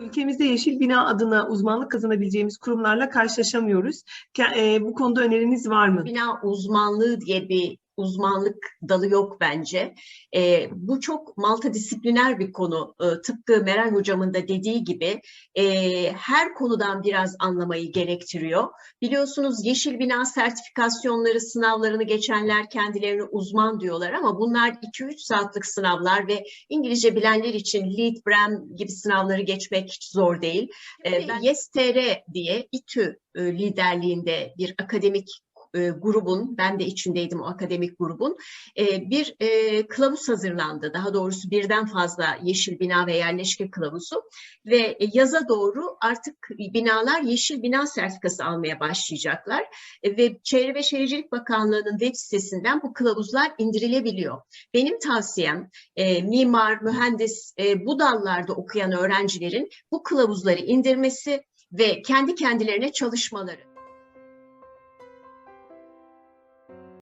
Ülkemizde Yeşil Bina adına uzmanlık kazanabileceğimiz kurumlarla karşılaşamıyoruz. E, bu konuda öneriniz var mı? Bina uzmanlığı diye bir uzmanlık dalı yok bence. E, bu çok multidisipliner bir konu. E, tıpkı Meral Hocam'ın da dediği gibi e, her konudan biraz anlamayı gerektiriyor. Biliyorsunuz yeşil bina sertifikasyonları sınavlarını geçenler kendilerini uzman diyorlar ama bunlar 2-3 saatlik sınavlar ve İngilizce bilenler için LEED, BREM gibi sınavları geçmek hiç zor değil. E, ben YesTR diye İTÜ e, liderliğinde bir akademik e, grubun, ben de içindeydim o akademik grubun, e, bir e, kılavuz hazırlandı. Daha doğrusu birden fazla yeşil bina ve yerleşke kılavuzu ve yaza doğru artık binalar yeşil bina sertifikası almaya başlayacaklar. E, ve Çevre ve Şehircilik Bakanlığı'nın web sitesinden bu kılavuzlar indirilebiliyor. Benim tavsiyem e, mimar, mühendis, e, bu dallarda okuyan öğrencilerin bu kılavuzları indirmesi ve kendi kendilerine çalışmaları.